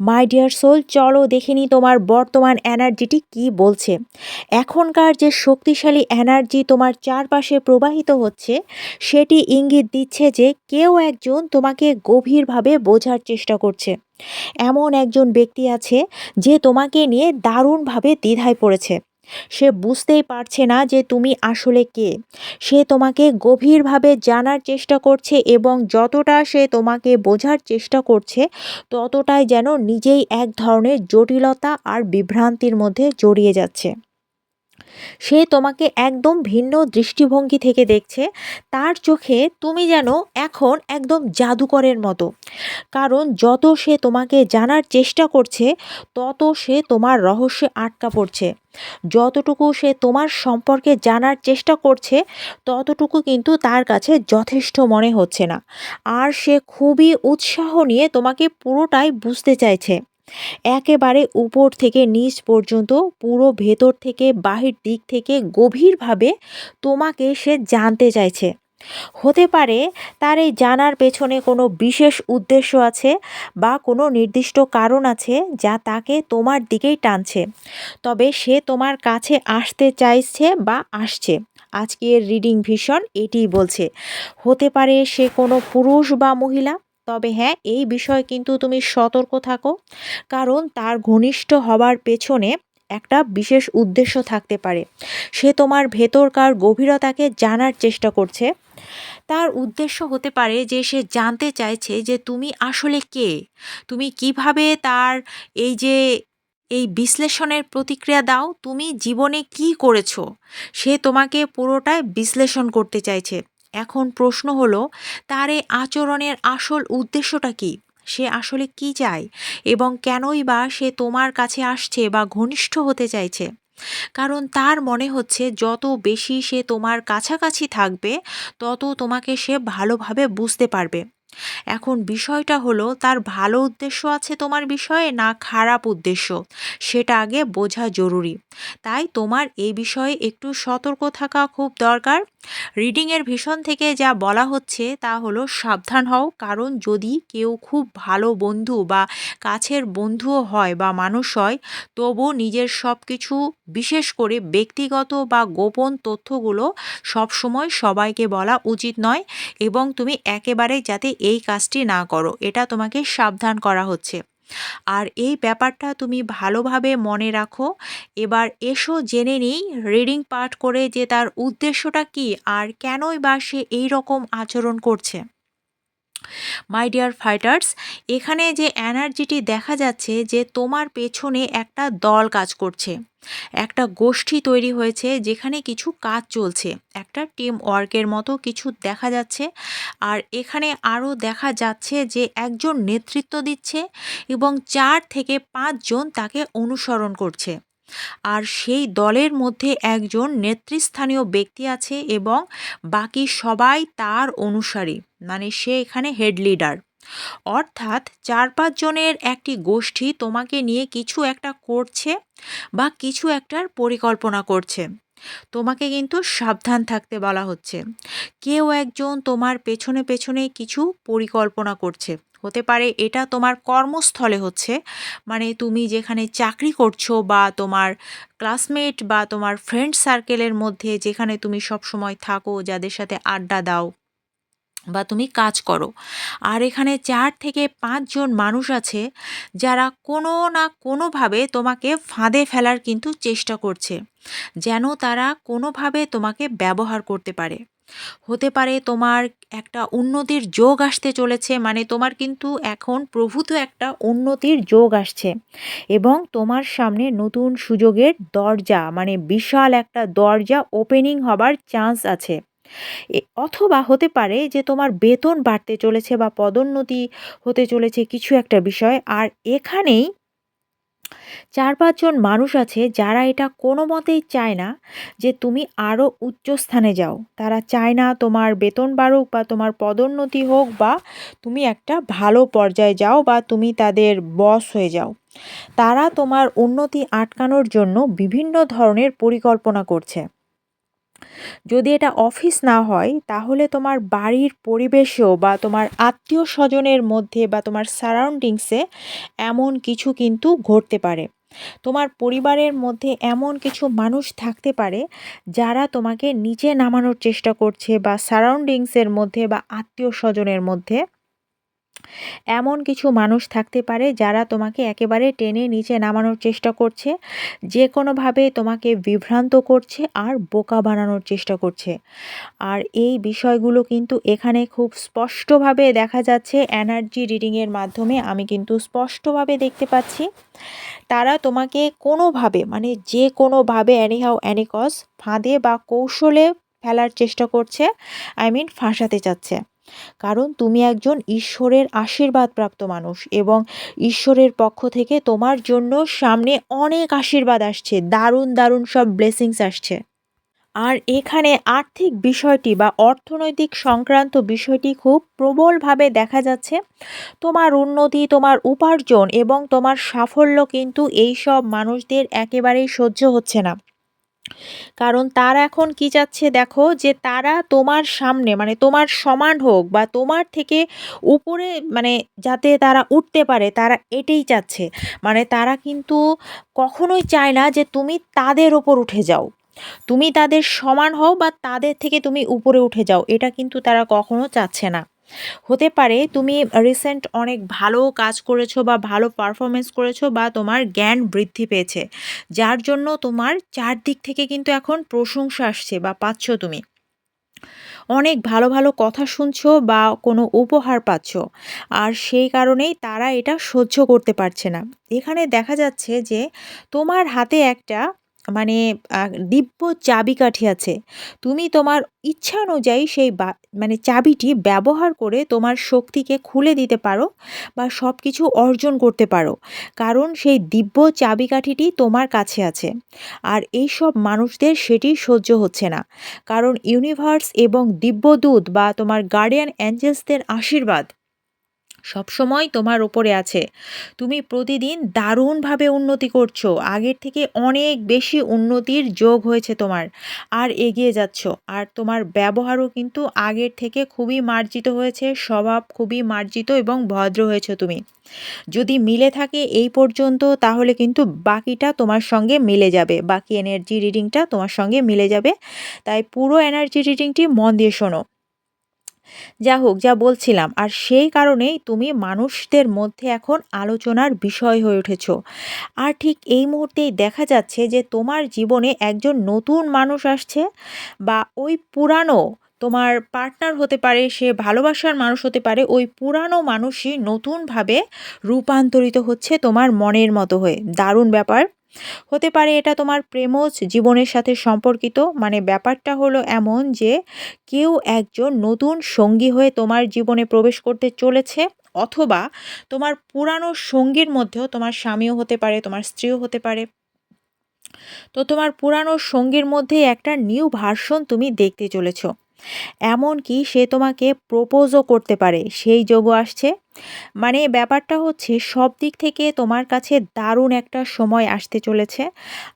My dear soul চলো দেখে নিই তোমার বর্তমান এনার্জিটি কি বলছে। এখনকার যে শক্তিশালী এনার্জি তোমার চারপাশে প্রবাহিত হচ্ছে, সেটি ইঙ্গিত দিচ্ছে যে কেউ একজন তোমাকে গভীরভাবে বোঝার চেষ্টা করছে। এমন একজন ব্যক্তি আছে যে তোমাকে নিয়ে দারুণভাবে দ্বিধায় পড়েছে। সে বুঝতেই পারছে না যে তুমি আসলে কে। সে তোমাকে গভীরভাবে জানার চেষ্টা করছে এবং যতটা সে তোমাকে বোঝার চেষ্টা করছে, ততটাই যেন নিজেই এক ধরনের জটিলতা আর বিভ্রান্তির মধ্যে জড়িয়ে যাচ্ছে। সে তোমাকে একদম ভিন্ন দৃষ্টিভঙ্গি থেকে দেখছে। তার চোখে তুমি যেন এখন একদম জাদুকরের মতো। কারণ যত সে তোমাকে জানার চেষ্টা করছে, তত সে তোমার রহস্যে আটকা পড়ছে। যতটুকু সে তোমার সম্পর্কে জানার চেষ্টা করছে, ততটুকু কিন্তু তার কাছে যথেষ্ট মনে হচ্ছে না। আর সে খুবই উৎসাহ নিয়ে তোমাকে পুরোটাই বুঝতে চাইছে। একেবারে উপর থেকে নিচ পর্যন্ত, পুরো ভেতর থেকে বাহির দিক থেকে গভীরভাবে তোমাকে সে জানতে চাইছে। হতে পারে তার এই জানার পেছনে কোনো বিশেষ উদ্দেশ্য আছে বা কোনো নির্দিষ্ট কারণ আছে যা তাকে তোমার দিকেই টানছে। তবে সে তোমার কাছে আসতে চাইছে বা আসছে। আজকের রিডিং ভীষণ এটিই বলছে। হতে পারে সে কোনো পুরুষ বা মহিলা তবে হ্যাঁ এই বিষয়ে কিন্তু তুমি সতর্ক থাকো। কারণ তার ঘনিষ্ঠ হবার পেছনে একটা বিশেষ উদ্দেশ্য থাকতে পারে। সে তোমার ভেতরকার গভীরতাকে জানার চেষ্টা করছে। তার উদ্দেশ্য হতে পারে যে সে জানতে চাইছে যে তুমি আসলে কে? তুমি কীভাবে তার এই যে, এই বিশ্লেষণের প্রতিক্রিয়া দাও? তুমি জীবনে কি করেছ? সে তোমাকে পুরোটাই বিশ্লেষণ করতে চাইছে। এখন প্রশ্ন হলো, তার এই আচরণের আসল উদ্দেশ্যটা কি? সে আসলে কি চায়? এবং কেনই বা সে তোমার কাছে আসছে বা ঘনিষ্ঠ হতে চাইছে? কারণ তার মনে হচ্ছে, যত বেশি সে তোমার কাছাকাছি থাকবে, তত তোমাকে সে ভালোভাবে বুঝতে পারবে। এখন বিষয়টা হলো, তার ভালো উদ্দেশ্য আছে তোমার বিষয়ে না খারাপ উদ্দেশ্য? সেটা আগে বোঝা জরুরি। তাই তোমার এই বিষয়ে একটু সতর্ক থাকা খুব দরকার। রিডিংয়ের ভীষণ থেকে যা বলা হচ্ছে তা হলো সাবধান হও, কারণ যদি কেউ খুব ভালো বন্ধু বা কাছের বন্ধুও হয় বা মানুষ হয় তবু নিজের সব কিছু বিশেষ করে ব্যক্তিগত বা গোপন তথ্যগুলো সবসময় সবাইকে বলা উচিত নয় এবং তুমি একেবারে যাতে এই কাজটি না করো, এটা তোমাকে সাবধান করা হচ্ছে। আর এই ব্যাপারটা তুমি ভালোভাবে মনে রাখো। এবার এসো জেনে নিই রিডিং পাঠ করে যে তার উদ্দেশ্যটা কি আর কেনই বা সে এই রকম আচরণ করছে। মাই ডিয়ার ফাইটার্স এখানে যে এনার্জিটি দেখা যাচ্ছে যে তোমার পেছনে একটা দল কাজ করছে। একটা গোষ্ঠী তৈরি হয়েছে যেখানে কিছু কাজ চলছে। একটা টিম ওয়ার্কের মতো কিছু দেখা যাচ্ছে। আর এখানে আরও দেখা যাচ্ছে যে একজন নেতৃত্ব দিচ্ছে এবং চার থেকে পাঁচজন তাকে অনুসরণ করছে। আর সেই দলের মধ্যে একজন নেতৃস্থানীয় ব্যক্তি আছে এবং বাকি সবাই তার অনুসারী মানে সে এখানে হেড লিডার অর্থাৎ চার পাঁচজনের একটি গোষ্ঠী তোমাকে নিয়ে কিছু একটা করছে বা কিছু একটার পরিকল্পনা করছে। তোমাকে কিন্তু সাবধান থাকতে বলা হচ্ছে। কেউ একজন তোমার পেছনে পেছনে কিছু পরিকল্পনা করছে। হতে পারে, এটা তোমার কর্মস্থলে হচ্ছে। মানে তুমি যেখানে চাকরি করছ বা তোমার ক্লাসমেট বা তোমার ফ্রেন্ড সার্কেলের মধ্যে যেখানে তুমি সব সময় থাকো, যাদের সাথে আড্ডা দাও বা তুমি কাজ করো। আর এখানে চার থেকে পাঁচজন মানুষ আছে, যারা কোনো না কোনোভাবে তোমাকে ফাঁদে ফেলার কিন্তু চেষ্টা করছে, যেন তারা কোনোভাবে তোমাকে ব্যবহার করতে পারে। হতে পারে তোমার একটা উন্নতির যোগ আসতে চলেছে মানে তোমার কিন্তু এখন প্রভূত একটা উন্নতির যোগ আসছে এবং তোমার সামনে নতুন সুযোগের দরজা মানে বিশাল একটা দরজা ওপেনিং হবার চান্স আছে। অথবা হতে পারে যে তোমার বেতন বাড়তে চলেছে বা পদোন্নতি হতে চলেছে কিছু একটা বিষয়, আর এখানেই চার পাঁচজন মানুষ আছে যারা এটা কোনো মতেই চায় না যে তুমি আরও উচ্চ স্থানে যাও। তারা চায় না তোমার বেতন বাড়ুক বা তোমার পদোন্নতি হোক বা তুমি একটা ভালো পর্যায়ে যাও বা তুমি তাদের বস হয়ে যাও। তারা তোমার উন্নতি আটকানোর জন্য বিভিন্ন ধরনের পরিকল্পনা করছে। যদি এটা অফিস না হয়, তাহলে তোমার বাড়ির পরিবেশেও বা তোমার আত্মীয় স্বজনের মধ্যে বা তোমার সারাউন্ডিংসে এমন কিছু কিন্তু ঘটতে পারে। তোমার পরিবারের মধ্যে এমন কিছু মানুষ থাকতে পারে, যারা তোমাকে নিচে নামানোর চেষ্টা করছে বা সারাউন্ডিংসের মধ্যে বা আত্মীয় স্বজনের মধ্যে। এমন কিছু মানুষ থাকতে পারে যারা তোমাকে একেবারে টেনে নিচে নামানোর চেষ্টা করছে যে কোনোভাবে তোমাকে বিভ্রান্ত করছে আর বোকা বানানোর চেষ্টা করছে। আর এই বিষয়গুলো কিন্তু এখানে খুব স্পষ্টভাবে দেখা যাচ্ছে এনার্জি রিডিংয়ের মাধ্যমে, আমি কিন্তু স্পষ্টভাবে দেখতে পাচ্ছি। তারা তোমাকে কোনোভাবে মানে যে কোনোভাবে অ্যানিহাও অ্যানিকস ফাঁদে বা কৌশলে ফেলার চেষ্টা করছে আই মিন ফাঁসাতে চাচ্ছে। কারণ তুমি একজন ঈশ্বরের আশীর্বাদপ্রাপ্ত মানুষ এবং ঈশ্বরের পক্ষ থেকে তোমার জন্য সামনে অনেক আশীর্বাদ আসছে, দারুণ দারুণ সব ব্লেসিংস আসছে। আর এখানে আর্থিক বিষয়টি বা অর্থনৈতিক সংক্রান্ত বিষয়টি খুব প্রবলভাবে দেখা যাচ্ছে। তোমার উন্নতি, তোমার উপার্জন এবং তোমার সাফল্য কিন্তু এই সব মানুষদের একেবারেই সহ্য হচ্ছে না। কারণ তারা এখন কি চাচ্ছে দেখো যে তারা তোমার সামনে মানে তোমার সমান হোক বা তোমার থেকে উপরে মানে যাতে তারা উঠতে পারে, তারা এটাই চাচ্ছে। মানে তারা কিন্তু কখনোই চায় না যে তুমি তাদের ওপর উঠে যাও। তুমি তাদের সমান হও বা তাদের থেকে তুমি উপরে উঠে যাও, এটা কিন্তু তারা কখনো চাচ্ছে না। হতে পারে তুমি রিসেন্ট অনেক ভালো কাজ করেছ বা ভালো পারফরমেন্স করেছ বা তোমার জ্ঞান বৃদ্ধি পেয়েছে, যার জন্য তোমার চারদিক থেকে কিন্তু এখন প্রশংসা আসছে বা পাচ্ছ তুমি। অনেক ভালো ভালো কথা শুনছো বা কোনো উপহার পাচ্ছ, আর সেই কারণেই তারা এটা সহ্য করতে পারছে না। এখানে দেখা যাচ্ছে যে তোমার হাতে একটা মানে দিব্য চাবিকাঠি আছে। তুমি তোমার ইচ্ছা অনুযায়ী সেই মানে চাবিটি ব্যবহার করে তোমার শক্তিকে খুলে দিতে পারো বা সব কিছু অর্জন করতে পারো। কারণ সেই দিব্য চাবিকাঠিটি তোমার কাছে আছে। আর এই সব মানুষদের সেটি সহ্য হচ্ছে না। কারণ ইউনিভার্স এবং দিব্যদূত বা তোমার গার্ডিয়ান অ্যাঞ্জেলসদের আশীর্বাদ সবসময় তোমার ওপরে আছে। তুমি প্রতিদিন দারুণভাবে উন্নতি করছ। আগের থেকে অনেক বেশি উন্নতির যোগ হয়েছে তোমার। আর এগিয়ে যাচ্ছ। আর তোমার ব্যবহারও কিন্তু আগের থেকে খুবই মার্জিত হয়েছে। স্বভাব খুবই মার্জিত এবং ভদ্র হয়েছে তুমি। যদি মিলে থাকে এই পর্যন্ত, তাহলে কিন্তু বাকিটা তোমার সঙ্গে মিলে যাবে। বাকি এনার্জি রিডিংটা তোমার সঙ্গে মিলে যাবে। তাই পুরো এনার্জি রিডিংটি মন দিয়ে শোনো। যা হোক, যা বলছিলাম। আর সেই কারণেই তুমি মানুষদের মধ্যে এখন আলোচনার বিষয় হয়ে উঠেছ। আর ঠিক এই মুহূর্তেই দেখা যাচ্ছে যে তোমার জীবনে একজন নতুন মানুষ আসছে বা ওই পুরানো তোমার পার্টনার হতে পারে, সে ভালোবাসার মানুষ হতে পারে, ওই পুরানো মানুষই নতুনভাবে রূপান্তরিত হচ্ছে তোমার মনের মতো হয়ে। দারুণ ব্যাপার। হতে পারে এটা তোমার প্রেমজ জীবনের সাথে সম্পর্কিত মানে ব্যাপারটা হলো এমন যে কেউ একজন নতুন সঙ্গী হয়ে তোমার জীবনে প্রবেশ করতে চলেছে, অথবা তোমার পুরানো সঙ্গীর মধ্যেও তোমার স্বামীও হতে পারে, তোমার স্ত্রীও হতে পারে। তো তোমার পুরানো সঙ্গীর মধ্যে একটা নিউ ভার্সন তুমি দেখতে চলেছো। এমনকি সে তোমাকে প্রপোজও করতে পারে। সেই যোগও আসছে। মানে ব্যাপারটা হচ্ছে সব দিক থেকে তোমার কাছে দারুণ একটা সময় আসতে চলেছে।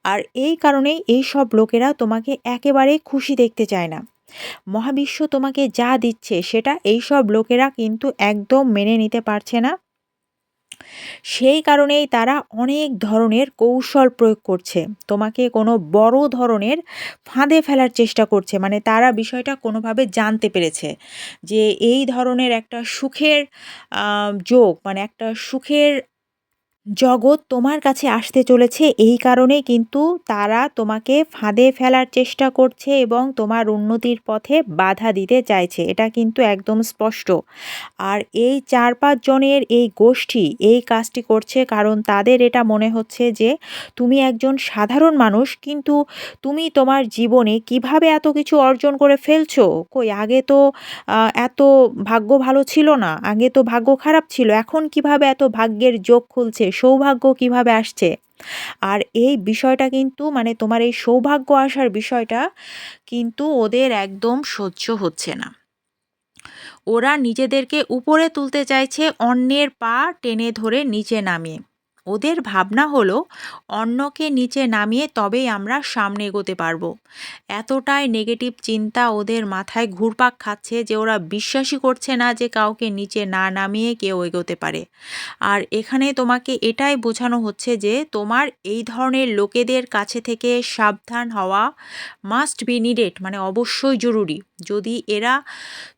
আর এই কারণেই এই সব লোকেরা তোমাকে একেবারে খুশি দেখতে চায় না। মহাবিশ্ব তোমাকে যা দিচ্ছে সেটা এই সব লোকেরা কিন্তু একদম মেনে নিতে পারছে না। সেই কারণেই তারা অনেক ধরনের কৌশল প্রয়োগ করছে। তোমাকে কোনো বড় ধরনের ফাঁদে ফেলার চেষ্টা করছে। মানে তারা বিষয়টা কোনোভাবে জানতে পেরেছে যে এই ধরনের একটা সুখের যোগ মানে একটা সুখের জগৎ তোমার কাছে আসতে চলেছে, এই কারণে কিন্তু তারা তোমাকে ফাঁদে ফেলার চেষ্টা করছে এবং তোমার উন্নতির পথে বাধা দিতে চাইছে। এটা কিন্তু একদম স্পষ্ট। আর এই চার পাঁচ জনের এই গোষ্ঠী এই কাজটি করছে কারণ তাদের এটা মনে হচ্ছে যে তুমি একজন সাধারণ মানুষ, কিন্তু তুমি তোমার জীবনে কীভাবে এত কিছু অর্জন করে ফেলছো? কই, আগে তো এত ভাগ্য ভালো ছিল না, আগে তো ভাগ্য খারাপ ছিল, এখন কীভাবে এত ভাগ্যের যোগ খুলছে? সৌভাগ্য কীভাবে আসছে? আর এই বিষয়টা কিন্তু মানে তোমার এই সৌভাগ্য আসার বিষয়টা কিন্তু ওদের একদম সহ্য হচ্ছে না। ওরা নিজেদেরকে উপরে তুলতে চাইছে, অন্যের পা টেনে ধরে নিচে নামিয়ে। ওদের ভাবনা হলো, অন্যকে নিচে নামিয়ে তবেই আমরা সামনে এগোতে পারব। এতটাই নেগেটিভ চিন্তা ওদের মাথায় ঘুরপাক খাচ্ছে যে ওরা বিশ্বাসই করছে না যে কাউকে নিচে না নামিয়ে কেউ এগোতে পারে। আর এখানে তোমাকে এটাই বোঝানো হচ্ছে যে তোমার এই ধরনের লোকেদের কাছে থেকে সাবধান হওয়া মাস্ট বি নিডেড মানে অবশ্যই জরুরি। যদি এরা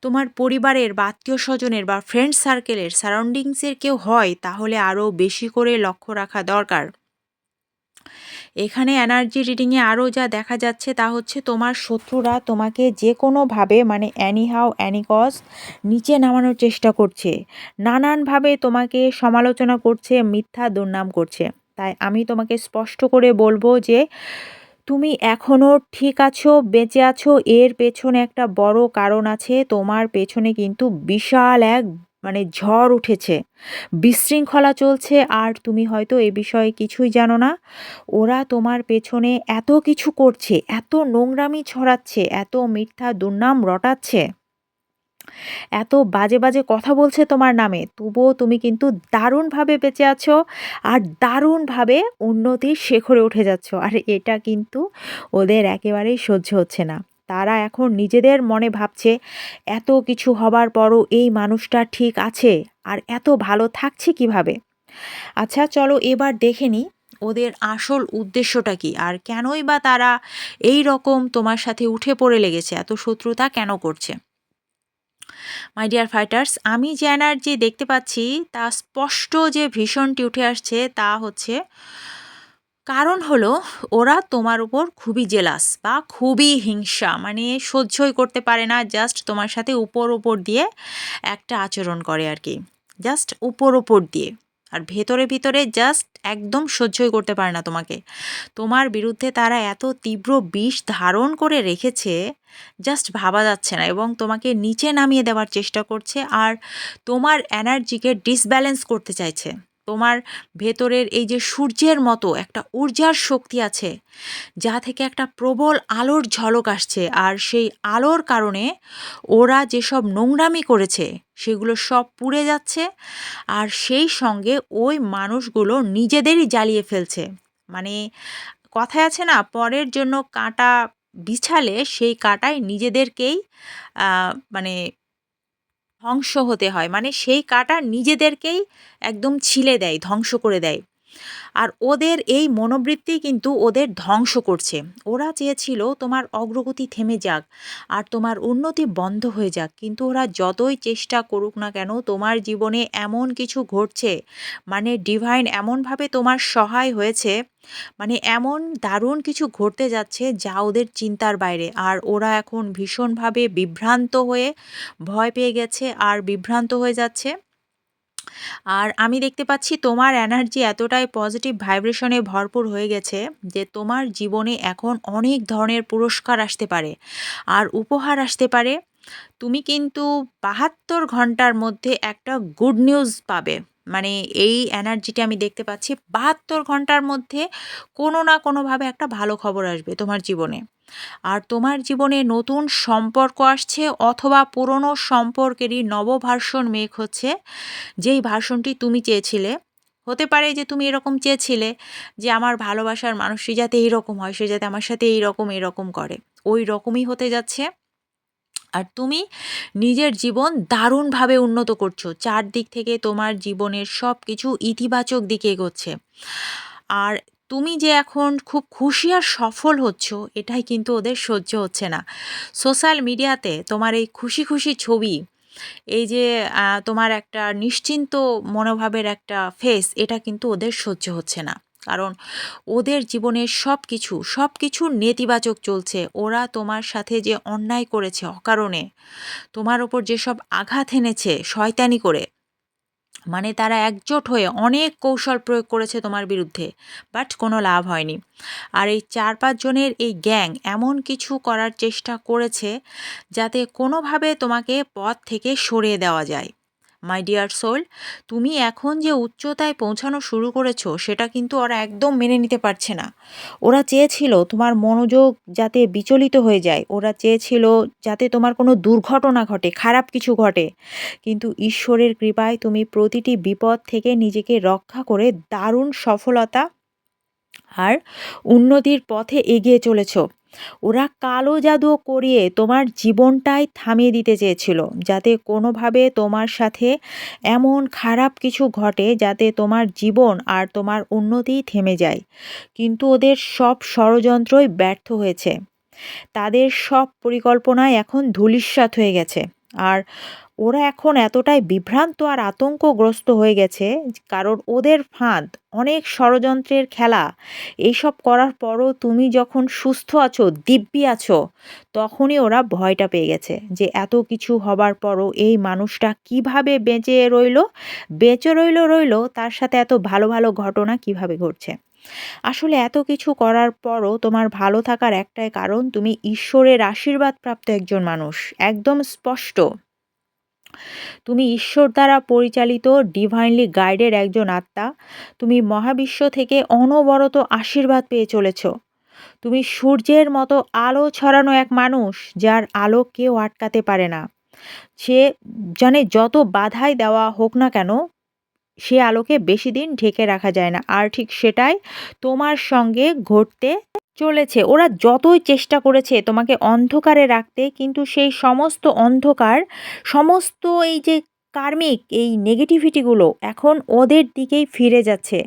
তোমার পরিবারের বা আত্মীয় স্বজনের বা ফ্রেন্ড সার্কেলের সারাউন্ডিংসের কেউ হয়, তাহলে আরও বেশি করে লক্ষ্য রাখা দরকার। এখানে এনার্জি রিডিংয়ে আরও যা দেখা যাচ্ছে তা হচ্ছে তোমার শত্রুরা তোমাকে যে কোনোভাবে মানে অ্যানিহাও অ্যানিকস নিচে নামানোর চেষ্টা করছে। নানানভাবে তোমাকে সমালোচনা করছে, মিথ্যা দুর্নাম করছে। তাই আমি তোমাকে স্পষ্ট করে বলব যে, তুমি এখনও ঠিক আছো, বেঁচে আছো, এর পেছনে একটা বড় কারণ আছে। তোমার পেছনে কিন্তু বিশাল এক মানে ঝড় উঠেছে। বিশৃঙ্খলা চলছে আর তুমি হয়তো এ বিষয়ে কিছুই জানো না। ওরা তোমার পেছনে এত কিছু করছে, এত নোংরামি ছড়াচ্ছে, এত মিথ্যা দুর্নাম রটাচ্ছে। এত বাজে বাজে কথা বলছে তোমার নামে, তবুও তুমি কিন্তু দারুণভাবে বেঁচে আছো আর দারুণভাবে উন্নতির শেখরে উঠে যাচ্ছ। আর এটা কিন্তু ওদের একেবারেই সহ্য হচ্ছে না। তারা এখন নিজেদের মনে ভাবছে, এত কিছু হবার পরও এই মানুষটা ঠিক আছে, আর এত ভালো থাকছে কীভাবে? আচ্ছা চলো এবার দেখে নিই ওদের আসল উদ্দেশ্যটা কি, আর কেনই বা তারা এই রকম তোমার সাথে উঠে পড়ে লেগেছে, এত শত্রুতা কেন করছে? মাই ডিয়ার ফাইটার্স আমি যে এনার্জি দেখতে পাচ্ছি, তা স্পষ্ট যে ভীষণটি উঠে আসছে তা হচ্ছে কারণ হলো, ওরা তোমার উপর খুবই জেলাস বা খুবই হিংসা মানে সহ্যই করতে পারে না জাস্ট তোমার সাথে উপর উপর দিয়ে একটা আচরণ করে আর কি। জাস্ট উপর উপর দিয়ে। আর ভেতরে ভিতরে জাস্ট একদম সহ্যই করতে পারে না তোমাকে। তোমার বিরুদ্ধে তারা এত তীব্র বিষ ধারণ করে রেখেছে জাস্ট ভাবা যাচ্ছে না এবং তোমাকে নিচে নামিয়ে দেওয়ার চেষ্টা করছে আর তোমার এনার্জিকে ডিসব্যালেন্স করতে চাইছে। তোমার ভেতরের এই যে সূর্যের মতো একটা ঊর্জার শক্তি আছে, যা থেকে একটা প্রবল আলোর ঝলক আসছে। আর সেই আলোর কারণে ওরা যেসব নোংরামি করেছে, সেগুলো সব পুড়ে যাচ্ছে। আর সেই সঙ্গে ওই মানুষগুলো নিজেদেরই জ্বালিয়ে ফেলছে। মানে কথায় আছে না, পরের জন্য কাঁটা বিছালে সেই কাঁটায় নিজেদেরকেই মানে ধ্বংস হতে হয়। মানে সেই কাটা নিজেদেরকেই একদম ছিলে দেয় ধ্বংস করে দেয়। আর ওদের এই মনোবৃত্তি কিন্তু ওদের ধ্বংস করছে। ওরা চেয়েছিল তোমার অগ্রগতি থেমে যাক আর তোমার উন্নতি বন্ধ হয়ে যাক। কিন্তু ওরা যতই চেষ্টা করুক না কেন, তোমার জীবনে এমন কিছু ঘটছে মানে ডিভাইন এমনভাবে তোমার সহায় হয়েছে মানে এমন দারুণ কিছু ঘটতে যাচ্ছে যা ওদের চিন্তার বাইরে। আর ওরা এখন ভীষণভাবে বিভ্রান্ত হয়ে ভয় পেয়ে গেছে, আর বিভ্রান্ত হয়ে যাচ্ছে আর আমি দেখতে পাচ্ছি তোমার এনার্জি এতটাই পজিটিভ ভাইব্রেশনে ভরপুর হয়ে গেছে যে তোমার জীবনে এখন অনেক ধরনের পুরস্কার আসতে পারে আর উপহার আসতে পারে। তুমি কিন্তু বাহাত্তর ঘণ্টার মধ্যে একটা গুড নিউজ পাবে। মানে এই এনার্জিটা আমি দেখতে পাচ্ছি, বাহাত্তর ঘণ্টার মধ্যে কোনো না কোনোভাবে একটা ভালো খবর আসবে তোমার জীবনে। আর তোমার জীবনে নতুন সম্পর্ক আসছে অথবা পুরনো সম্পর্কেরই নবভার্সন মেঘ হচ্ছে, যেই ভার্সনটি তুমি চেয়েছিলে। হতে পারে যে তুমি এরকম চেয়েছিলে যে আমার ভালোবাসার মানুষটি যাতে এইরকম হয়, সে যাতে আমার সাথে এইরকম এরকম করে। ওই রকমই হতে যাচ্ছে। আর তুমি নিজের জীবন দারুণভাবে উন্নত করছ। চারদিক থেকে তোমার জীবনের সব কিছু ইতিবাচক দিকে এগোচ্ছে। আর তুমি যে এখন খুব খুশি আর সফল হচ্ছ, এটাই কিন্তু ওদের সহ্য হচ্ছে না। সোশ্যাল মিডিয়াতে তোমার এই খুশি খুশি ছবি, এই যে তোমার একটা নিশ্চিন্ত মনোভাবের একটা ফেস এটা কিন্তু ওদের সহ্য হচ্ছে না। কারণ ওদের জীবনের সব কিছু সব কিছু নেতিবাচক চলছে। ওরা তোমার সাথে যে অন্যায় করেছে অকারণে, তোমার ওপর যেসব আঘাত এনেছে, শয়তানি করে মানে তারা একজোট হয়ে অনেক কৌশল প্রয়োগ করেছে তোমার বিরুদ্ধে বাট কোনো লাভ হয়নি। আর এই চার পাঁচজনের এই গ্যাং এমন কিছু করার চেষ্টা করেছে যাতে কোনোভাবে তোমাকে পথ থেকে সরিয়ে দেওয়া যায়। মাই ডিয়ার সোল তুমি এখন যে উচ্চতায় পৌঁছানো শুরু করেছ, সেটা কিন্তু ওরা একদম মেনে নিতে পারছে না। ওরা চেয়েছিল তোমার মনোযোগ যাতে বিচলিত হয়ে যায়, ওরা চেয়েছিল যাতে তোমার কোনো দুর্ঘটনা ঘটে, খারাপ কিছু ঘটে। কিন্তু ঈশ্বরের কৃপায় তুমি প্রতিটি বিপদ থেকে নিজেকে রক্ষা করে দারুণ সফলতা আর উন্নতির পথে এগিয়ে চলেছ। ওরা কালো জাদু করিয়ে তোমার জীবনটাই থামিয়ে দিতে চেয়েছিল, যাতে কোনোভাবে তোমার সাথে এমন খারাপ কিছু ঘটে যাতে তোমার জীবন আর তোমার উন্নতি থেমে যায়। কিন্তু ওদের সব ষড়যন্ত্রই ব্যর্থ হয়েছে। তাদের সব পরিকল্পনায় এখন ধূলিস্যাৎ হয়ে গেছে। আর ওরা এখন এতটাই বিভ্রান্ত আর আতঙ্কগ্রস্ত হয়ে গেছে, কারণ ওদের ফাঁদ, অনেক ষড়যন্ত্রের খেলা। এইসব করার পরও তুমি যখন সুস্থ আছো, দিব্যি আছো, তখনই ওরা ভয়টা পেয়ে গেছে যে এত কিছু হবার পরও এই মানুষটা কীভাবে বেঁচে রইল বেঁচে রইল রইল, তার সাথে এত ভালো ভালো ঘটনা কীভাবে ঘটছে? আসলে এত কিছু করার পরও তোমার ভালো থাকার একটাই কারণ, তুমি ঈশ্বরের আশীর্বাদ প্রাপ্ত একজন মানুষ, একদম স্পষ্ট। তুমি ঈশ্বর দ্বারা পরিচালিত ডিভাইনলি গাইডের একজন আত্মা, তুমি মহাবিশ্ব থেকে অনবরত আশীর্বাদ পেয়ে চলেছ। তুমি সূর্যের মতো আলো ছড়ানো এক মানুষ, যার আলো কেউ আটকাতে পারে না। সে জানে যত বাধাই দেওয়া হোক না কেন, সে আলোকে বেশি দিন ঢেকে রাখা যায় না। আর ঠিক সেটাই তোমার সঙ্গে ঘটতে চলেছে। ওরা যতই চেষ্টা করেছে তোমাকে অন্ধকারে রাখতে, কিন্তু সেই সমস্ত অন্ধকার, সমস্ত এই যে কার্মিক এই নেগেটিভিটিগুলো এখন ওদের দিকেই ফিরে যাচ্ছে।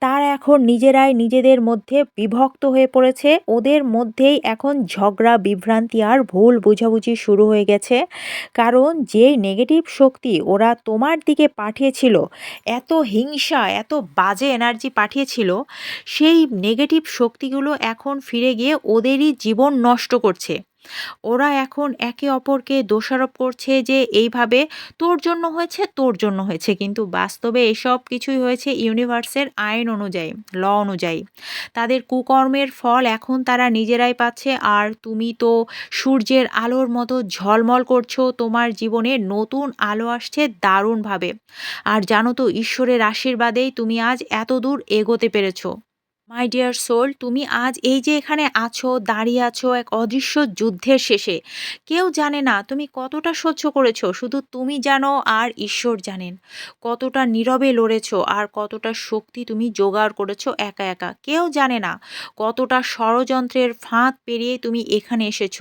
তারা এখন নিজেরাই নিজেদের মধ্যে বিভক্ত হয়ে পড়েছে। ওদের মধ্যেই এখন ঝগড়া, বিভ্রান্তি আর ভুল বুঝাবুঝি শুরু হয়ে গেছে। কারণ যেই নেগেটিভ শক্তি ওরা তোমার দিকে পাঠিয়েছিল, এত হিংসা, এত বাজে এনার্জি পাঠিয়েছিল, সেই নেগেটিভ শক্তিগুলো এখন ফিরে গিয়ে ওদেরই জীবন নষ্ট করছে। ওরা এখন একে অপরকে দোষারোপ করছে যে এইভাবে তোর জন্য হয়েছে, তোর জন্য হয়েছে। কিন্তু বাস্তবে এসব কিছুই হয়েছে ইউনিভার্সের আইন অনুযায়ী, ল অনুযায়ী। তাদের কুকর্মের ফল এখন তারা নিজেরাই পাচ্ছে। আর তুমি তো সূর্যের আলোর মতো ঝলমল করছ, তোমার জীবনে নতুন আলো আসছে দারুণভাবে। আর জানো তো, ঈশ্বরের আশীর্বাদেই তুমি আজ এত দূর এগোতে পেরেছ। মাই ডিয়ার সোল তুমি আজ এই যে এখানে আছো, দাঁড়িয়ে আছো এক অদৃশ্য যুদ্ধের শেষে, কেউ জানে না তুমি কতটা সহ্য করেছ, শুধু তুমি জানো আর ঈশ্বর জানেন। কতটা নীরবে লড়েছো আর কতটা শক্তি তুমি জোগাড় করেছ একা একা, কেউ জানে না কতটা ষড়যন্ত্রের ফাঁদ পেরিয়ে তুমি এখানে এসেছ।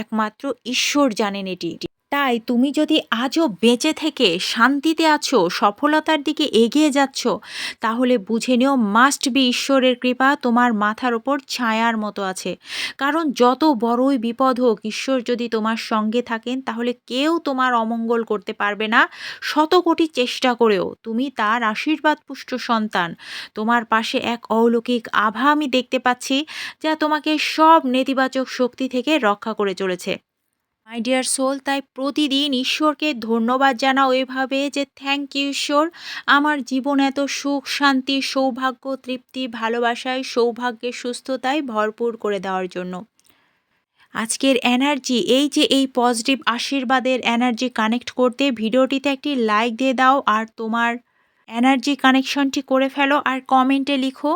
একমাত্র ঈশ্বর জানেন এটি। তাই তুমি যদি আজও বেঁচে থেকে শান্তিতে আছো, সফলতার দিকে এগিয়ে যাচ্ছ, তাহলে বুঝে নিও মাস্ট বি ঈশ্বরের কৃপা তোমার মাথার ওপর ছায়ার মতো আছে। কারণ যত বড়ই বিপদ হোক, ঈশ্বর যদি তোমার সঙ্গে থাকেন, তাহলে কেউ তোমার অমঙ্গল করতে পারবে না। শত কোটি চেষ্টা করেও তুমি তার আশীর্বাদ পুষ্ট সন্তান। তোমার পাশে এক অলৌকিক আভা আমি দেখতে পাচ্ছি, যা তোমাকে সব নেতিবাচক শক্তি থেকে রক্ষা করে চলেছে। মাই ডিয়ার সোল তাই প্রতিদিন ঈশ্বরকে ধন্যবাদ জানাও এভাবে যে থ্যাংক ইউ ঈশ্বর। আমার জীবন এত সুখ, শান্তি, সৌভাগ্য, তৃপ্তি, ভালোবাসায়, সৌভাগ্যের সুস্থতায় ভরপুর করে দেওয়ার জন্য। আজকের এনার্জি এই যে এই পজিটিভ আশীর্বাদের এনার্জি কানেক্ট করতে ভিডিওটিতে একটি লাইক দিয়ে দাও আর তোমার এনার্জি কানেকশনটি করে ফেলো আর কমেন্টে লিখো,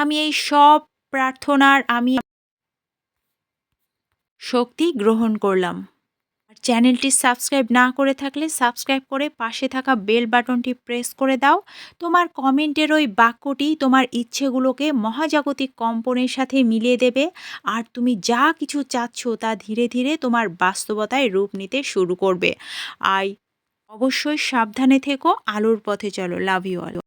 আমি এই সব প্রার্থনার, আমি শক্তি গ্রহণ করলাম। আর চ্যানেলটি সাবস্ক্রাইব না করে থাকলে সাবস্ক্রাইব করে পাশে থাকা বেল বাটনটি প্রেস করে দাও। তোমার কমেন্টের ওই বাক্যটি তোমার ইচ্ছেগুলোকে মহাজাগতিক কম্পনের সাথে মিলিয়ে দেবে। আর তুমি যা কিছু চাচ্ছ তা ধীরে ধীরে তোমার বাস্তবতায় রূপ নিতে শুরু করবে। আই, অবশ্যই সাবধানে থেকো। আলোর পথে চলো। Love you all